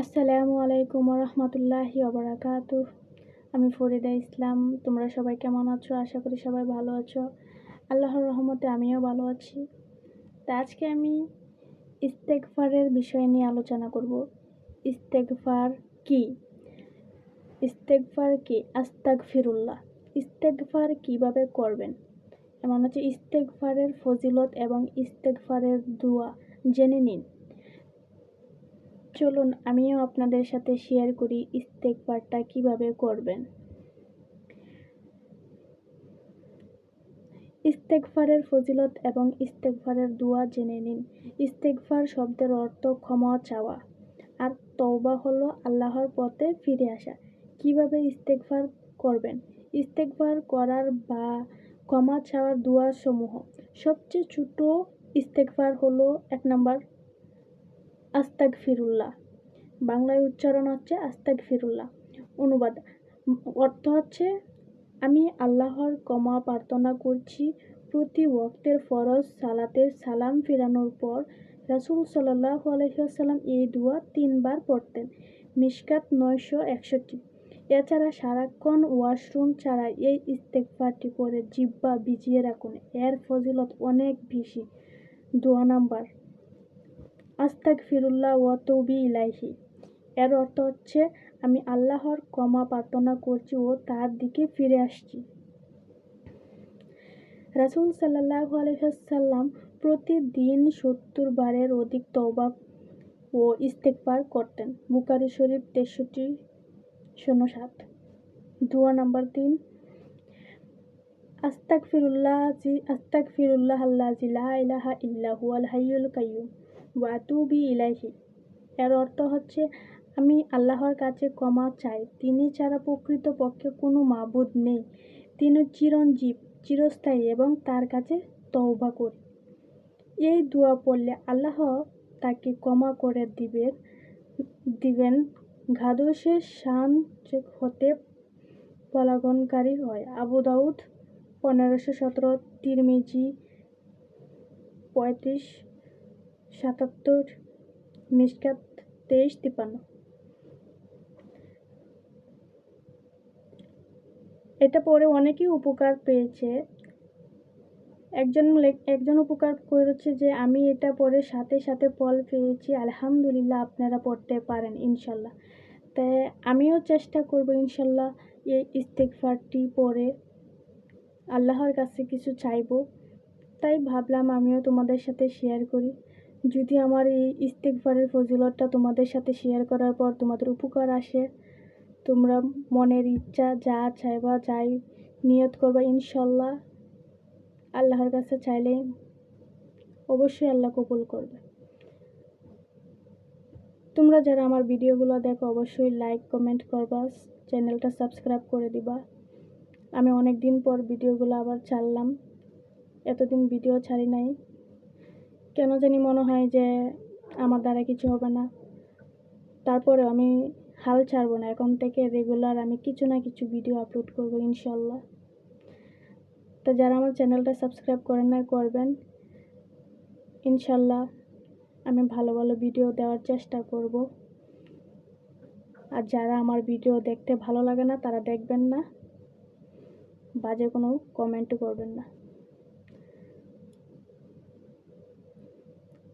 আসসালামু আলাইকুম রহমতুল্লাহি অবরাকাতু আমি ফরিদা ইসলাম, তোমরা সবাই কেমন আছো? আশা করি সবাই ভালো আছো। আল্লাহর রহমতে আমিও ভালো আছি। তা আজকে আমি ইস্তেকফারের বিষয় নিয়ে আলোচনা করব। ইস্তেকফার কি? ইস্তেকফার কি? আস্তাক ফিরুল্লাহ ইস্তেকফার কীভাবে করবেন? এমন হচ্ছে ইস্তেকফারের ফজিলত এবং ইস্তেকফারের দোয়া। জেনে নিন। চলুন, আমিও আপনাদের সাথে শেয়ার করি ইস্তেকবারটা কীভাবে করবেন। ইস্তেকফারের ফজিলত এবং ইস্তেকফারের দোয়া জেনে নিন। ইস্তেকফার শব্দের অর্থ ক্ষমা চাওয়া। আর তওবা হলো আল্লাহর পথে ফিরে আসা। কীভাবে ইস্তেকফার করবেন? ইস্তেকফার করার বা ক্ষমা চাওয়ার দোয়া সমূহ সবচেয়ে ছোট ইস্তেকফার হলো এক নম্বর আস্তাক ফিরুল্লাহ বাংলায় উচ্চারণ হচ্ছে আস্তাক ফিরুল্লাহ অনুবাদ। অর্থ হচ্ছে, আমি আল্লাহর কমা প্রার্থনা করছি প্রতি ওয়াক্তের ফরজ সালাতের সালাম ফিরানোর পর রাসুল সাল্লাহ আলহিহাসাল্লাম এই দোয়া তিনবার পড়তেন। মিসকাত নয়শো একষট্টি। এছাড়া সারাক্ষণ ওয়াশরুম ছাড়া এই ইস্তেকফারটি করে জিব্বা ভিজিয়ে রাখুন। এর ফজিলত অনেক বেশি। দোয়া নাম্বার আস্তাক ফিরুল্লাহ ও তৌবি ইলাইহি। এর অর্থ হচ্ছে, আমি আল্লাহর ক্ষমা প্রার্থনা করছি ও তার দিকে ফিরে আসছি। রাসুল সাল্লাহ আলহাম প্রতিদিন সত্তর বারের অধিক তওবা ও ইস্তেকবার করতেন। বুকারি শরীফ তেষট্টি, শূন্য সাত। দোয়া নাম্বার তিন আস্তাক ফিরুল্লাহ আস্তাক ফিরুল্লাহ আল্লাহ জিলা ইলাহা ইল্লাহু আল হাইয়ুল কাইয়ুম। ওয়াতুবি ইলাহি এর অর্থ হচ্ছে, আমি আল্লাহর কাছে ক্ষমা চাই। তিনি ছাড়া প্রকৃত পক্ষে কোনো মাবুদ নেই। তিনি চিরঞ্জীব, চিরস্থায়ী এবং তার কাছে তওবা করি। এই দোয়া পড়লে আল্লাহ তাকে ক্ষমা করে দিবেন দিবেন। ঘাদসের শান হতে পলাগনকারী হয়। আবু দাউদ পনেরোশো সতেরো, তিরমিজি পঁয়ত্রিশ সাতাত্তর, মিসকাত তেইশ তিপান্ন এটা পরে অনেকেই উপকার পেয়েছে। একজন একজন উপকার করেছে যে, আমি এটা পরে সাথে সাথে ফল পেয়েছি, আলহামদুলিল্লাহ আপনারা পড়তে পারেন, ইনশাল্লাহ। তাই আমিও চেষ্টা করব, ইনশাল্লাহ এই ইস্তেকফারটি পরে আল্লাহর কাছে কিছু চাইব। তাই ভাবলাম আমিও তোমাদের সাথে শেয়ার করি। যদি আমার এই ইস্তেকফারের ফজিলতটা তোমাদের সাথে শেয়ার করার পর তোমাদের উপকার আসে, তোমরা মনের ইচ্ছা যা চাইবা, যাই নিয়ত করবা, ইনশাল্লাহ আল্লাহর কাছে চাইলে অবশ্যই আল্লাহ কবুল করবে। তোমরা যারা আমার ভিডিওগুলো দেখো, অবশ্যই লাইক কমেন্ট করবা, চ্যানেলটা সাবস্ক্রাইব করে দিবা। আমি অনেক দিন পর ভিডিওগুলো আবার ছাড়লাম, এতদিন ভিডিও ছাড়ি নাই। কেন জানি মনে হয় যে আমার দ্বারা কিছু হবে না। তারপরে আমি হাল ছাড়বো না। এখন থেকে রেগুলার আমি কিছু না কিছু ভিডিও আপলোড করব ইনশাল্লাহ। তো যারা আমার চ্যানেলটা সাবস্ক্রাইব করেন না করবেন। ইনশাল্লাহ আমি ভালো ভালো ভিডিও দেওয়ার চেষ্টা করব। আর যারা আমার ভিডিও দেখতে ভালো লাগে না, তারা দেখবেন না। বাজে কোনো কমেন্টও করবেন না।